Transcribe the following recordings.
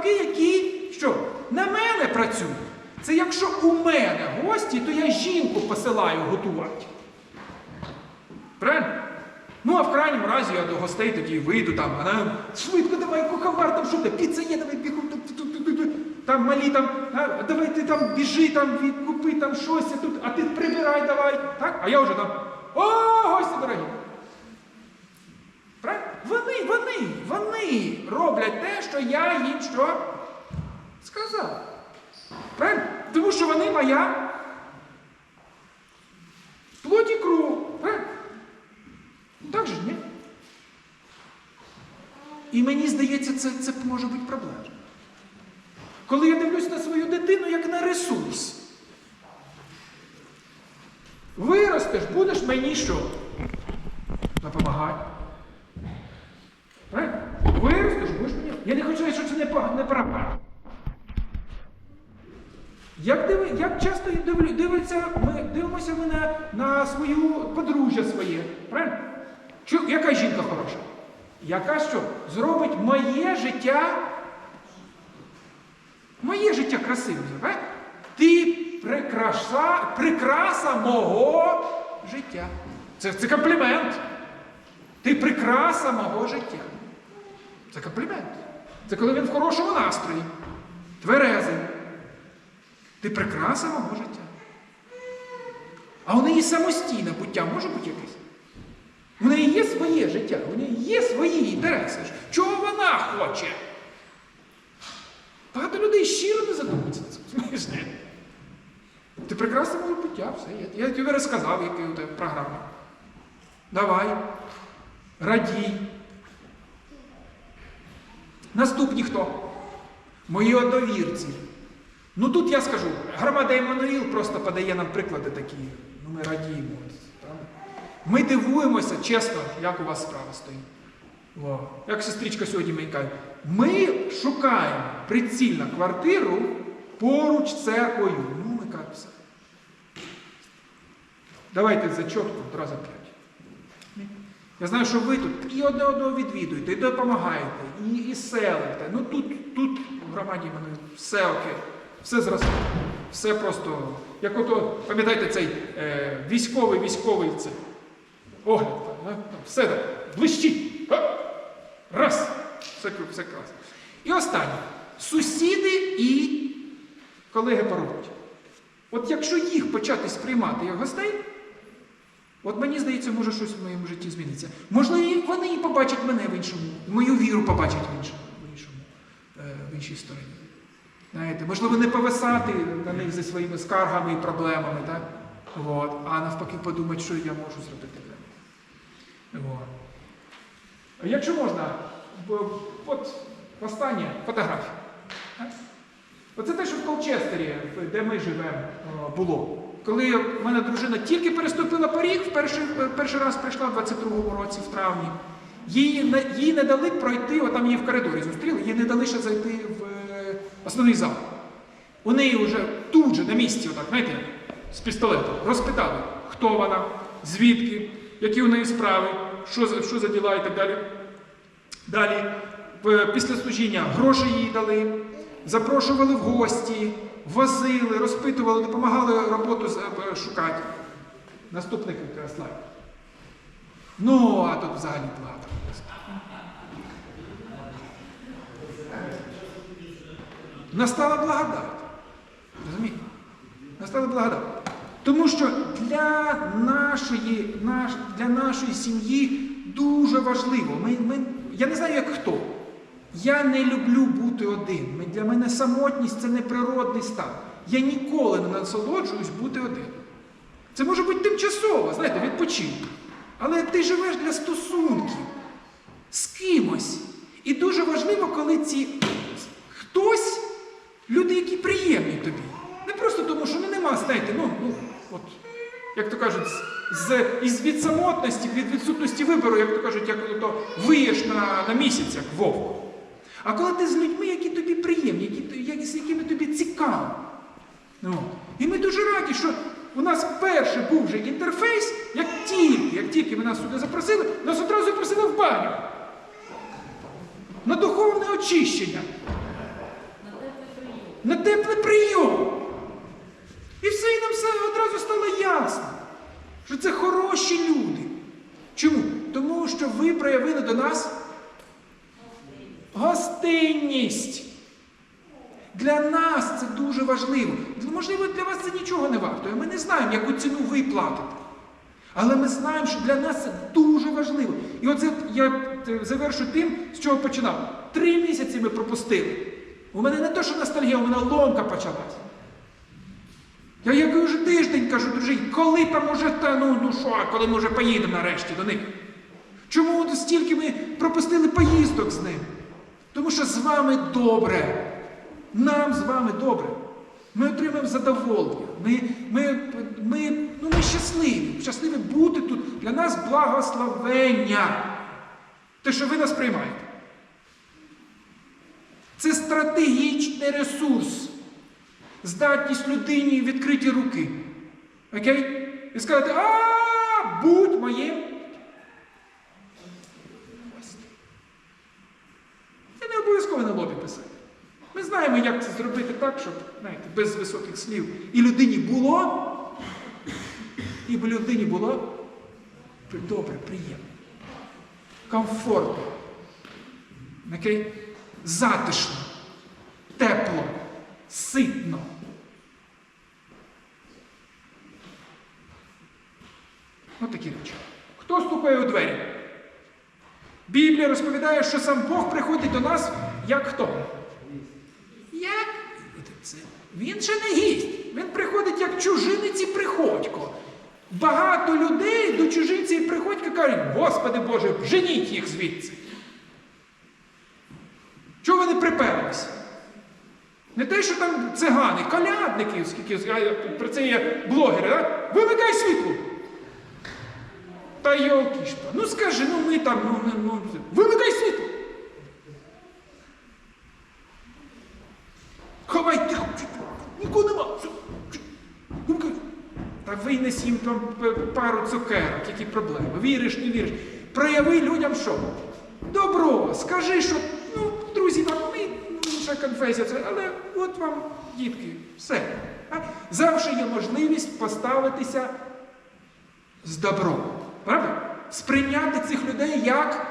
навпаки, які що, на мене працюють. Це якщо у мене гості, то я жінку посилаю готувати. Правильно? Ну, а в крайньому разі я до гостей тоді вийду там, вона швидко давай, куховар, там що ти, піца є, давай бігом, там, там малі там, а, давай ти там біжи, там купи там щось, а тут, а ти прибирай давай. Так? А я вже там, о, гості дорогі. Правильно? Вони, вони, вони роблять те, що я їм що сказав. Правильно? Тому що вони моя плоть і кров. Правильно? Так же, ні? І мені здається, це, це може бути проблема. Коли я дивлюсь на свою дитину як на ресурс. Виростеш, будеш мені що? Допомагати. Правильно? Виростеш, будеш мені. Я не хочу що це неправда. Як, диви, як часто дивлю, дивиться, ми, дивимося ми на, на свою подружжя своє. Правильно? Що, яка жінка хороша? Яка що? Зробить моє життя. Моє життя красивим. Ти прикраса, прикраса мого життя. Це, це комплімент. Ти прикраса мого життя. Це комплімент. Це коли він в хорошому настрої, тверезий. Ти прикраса мого життя. А у неї самостійне буття може бути якесь? У неї є своє життя, у неї є свої інтереси. Чого вона хоче? Багато людей щиро не задумуються на. Знаєш. Ти прекрасне моє буття, все. Я, я тобі розказав, яка у тебе програма. Давай. Радій. Наступні хто? Мої одновірці. Ну тут я скажу, громада Еммануїл просто подає нам приклади такі. Ну ми радіємо. Ми дивуємося, чесно, як у вас справа стоїть. О, як сестричка сьогодні мені каже, ми шукаємо прицільно квартиру поруч церквою. Ну, ми кажемо, все. Давайте зачотку одразу п'ять. Я знаю, що ви тут і одне одного відвідуєте, і допомагаєте, і, і селите. Ну тут, тут в громаді мене все окей, все зросло. Все просто. Як ото, пам'ятаєте, цей е, військовий військовий це, огляд. да? все так, блищить. Раз. Все, все класно. І останнє. Сусіди і колеги по роботі. От якщо їх почати сприймати як гостей, От мені здається, може щось в моєму житті зміниться. Можливо, вони і побачать мене в іншому, мою віру побачать в іншому, в іншому, е, в іншій стороні. Знаєте, можливо, не повисати на них зі своїми скаргами і проблемами, так? От. а навпаки подумати, що я можу зробити для них. Якщо можна, от останнє фотографія. Оце те, що в Колчестері, де ми живемо, було. Коли в мене дружина тільки переступила поріг, перший, перший раз прийшла в 22-му році, в травні. Їй, їй не дали пройти, отам її в коридорі зустріли, їй не дали ще зайти в е, основний зал. У неї вже тут же на місці, отак, знаєте, з пістолетом, розпитали, хто вона, звідки, які у неї справи, що, що за діла і так далі. Далі, після служіння гроші їй дали, запрошували в гості, возили, розпитували, допомагали роботу е, шукати. Наступний слайд. Ну, а тут взагалі плата. Настала благодать. Розумієте? Настала благодать. Тому що для нашої, наш, для нашої сім'ї дуже важливо. Ми, ми, я не знаю, як хто. Я не люблю бути один. Для мене самотність це не природний стан. Я ніколи не насолоджуюсь бути один. Це може бути тимчасово, знаєте, відпочинок. Але ти живеш для стосунків з кимось. І дуже важливо, коли ці хтось, люди, які приємні тобі. Не просто тому, що ну, нема, знаєте, ну, ну от, як то кажуть, з, із від самотності, від відсутності вибору, як то кажуть, як то виєш на, на місяць, як вовк. А коли ти з людьми, які тобі приємні, які, які, з якими тобі цікаво. Ну, і ми дуже раді, що у нас перший був вже інтерфейс, як тільки, як тільки ви нас сюди запросили, нас одразу запросили в баню. На духовне очищення. на теплий прийом. І все і нам все одразу стало ясно, що це хороші люди. Чому? Тому що ви проявили до нас гостинність. Для нас це дуже важливо. Можливо, для вас це нічого не вартує. Ми не знаємо, яку ціну ви платите. Але ми знаємо, що для нас це дуже важливо. І оце я е, завершу тим, з чого починав. Три місяці ми пропустили. У мене не то, що ностальгія, у мене ломка почалась. Я як вже тиждень кажу, друзі, коли там уже та, ну, ну що, коли ми вже поїдемо нарешті до них? Чому от стільки ми пропустили поїздок з ним? Тому що з вами добре. Нам з вами добре. Ми отримаємо задоволення. Ми, ми, ми, ну, ми щасливі. Щасливі бути тут. Для нас благословення. Те, що ви нас приймаєте. Це стратегічний ресурс. Здатність людині відкриті руки. Окей? І сказати, а будь моїм. гостем». Це не на лобі писати. Ми знаємо, як це зробити так, щоб, знаєте, без високих слів. І людині було, і б людині було добре, приємно, комфортно, окей? затишно, тепло, ситно. Ось такі речі. Хто стукає у двері? Біблія розповідає, що сам Бог приходить до нас як хто? Як? Він ще не гість. Він приходить як чужинець і приходько. Багато людей до чужинця і приходька кажуть, Господи Боже, женіть їх звідси. Чого вони приперлися? Не те, що там цигани, колядники, скільки про це є блогери, а? вимикай світло. Та йолки ж. Ну скажи, ну ми там, ну, ну, ну вимикай світло. Ховай тихо, нікого нема. Вимикай. Та винес їм там пару цукерок, які проблеми. Віриш, не віриш. Прояви людям що? Добро, скажи, що, ну, друзі, там ми, інша конфесія, це, але от вам, дітки, все. А? Завжди є можливість поставитися з добром. Правда? Сприйняти цих людей як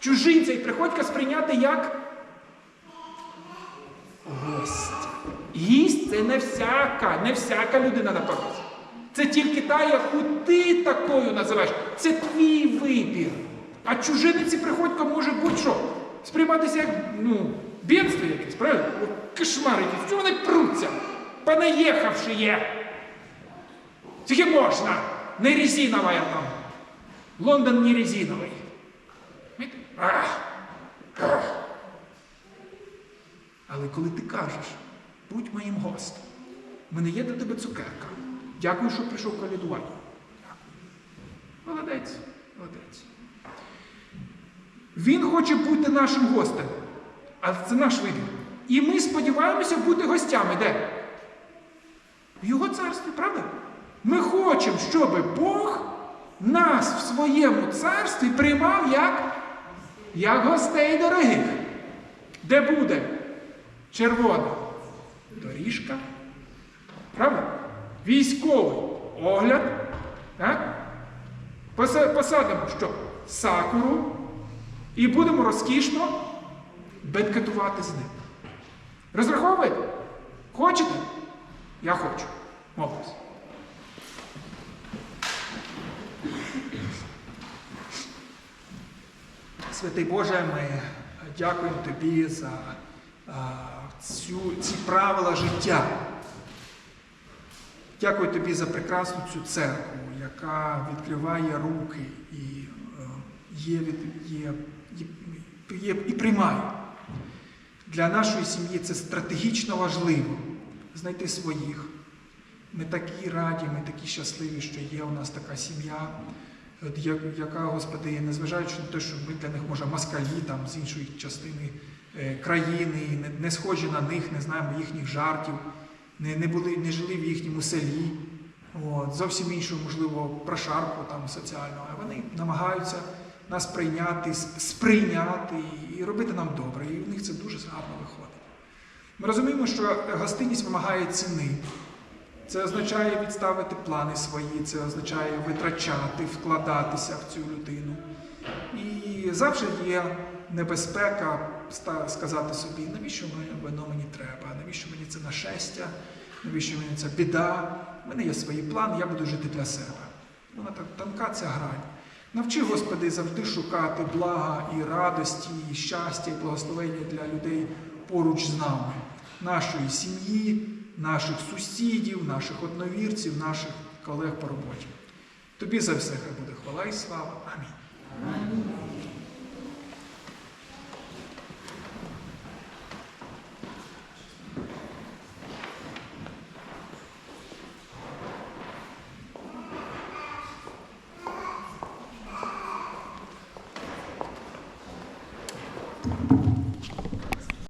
чужинця і приходька сприйняти як гостя. Гість це не всяка, не всяка людина на порозі. Це тільки та, яку ти такою називаєш. Це твій вибір. А чужинець і приходько може будь-що. Сприйматися як ну, бідство якесь, правильно? Кошмар якийсь. Чого вони пруться? Понаїхавши є. Тільки можна. Не резинова я там. Лондон не ах. Але коли ти кажеш, будь моїм гостем, в мене є до тебе цукерка. Дякую, що прийшов колядувати. Дякую. Молодець, молодець. Він хоче бути нашим гостем. Але це наш вибір. І ми сподіваємося бути гостями. Де? В його царстві, правда? Ми хочемо, щоб Бог нас в своєму царстві приймав як, як гостей дорогих. Де буде червона доріжка, правда? Військовий огляд. Так? Посадимо що? Сакуру і будемо розкішно бенкетувати з ним. Розраховуєте? Хочете? Я хочу. Молодець. Святий Боже, ми дякуємо Тобі за цю, ці правила життя. Дякую Тобі за прекрасну цю церкву, яка відкриває руки і е, є, є, є, і приймає. Для нашої сім'ї це стратегічно важливо знайти своїх. Ми такі раді, ми такі щасливі, що є у нас така сім'я, яка, Господи, незважаючи на те, що ми для них, може, москалі там, з іншої частини е, країни, не схожі на них, не знаємо їхніх жартів, не, не, були, не жили в їхньому селі, от, зовсім іншу, можливо, прошарку там, соціальну, а вони намагаються нас прийняти, сприйняти і робити нам добре. І в них це дуже гарно виходить. Ми розуміємо, що гостинність вимагає ціни. Це означає відставити плани свої, це означає витрачати, вкладатися в цю людину. І завжди є небезпека сказати собі, навіщо воно мені треба, навіщо мені це нашестя, навіщо мені ця біда. У мене є свої плани, я буду жити для себе. Вона так тонка ця грань. Навчи, Господи, завжди шукати блага і радості, і щастя, і благословення для людей поруч з нами, нашої сім'ї, наших сусідів, наших одновірців, наших колег по роботі. Тобі за все хай буде хвала і слава. Амінь.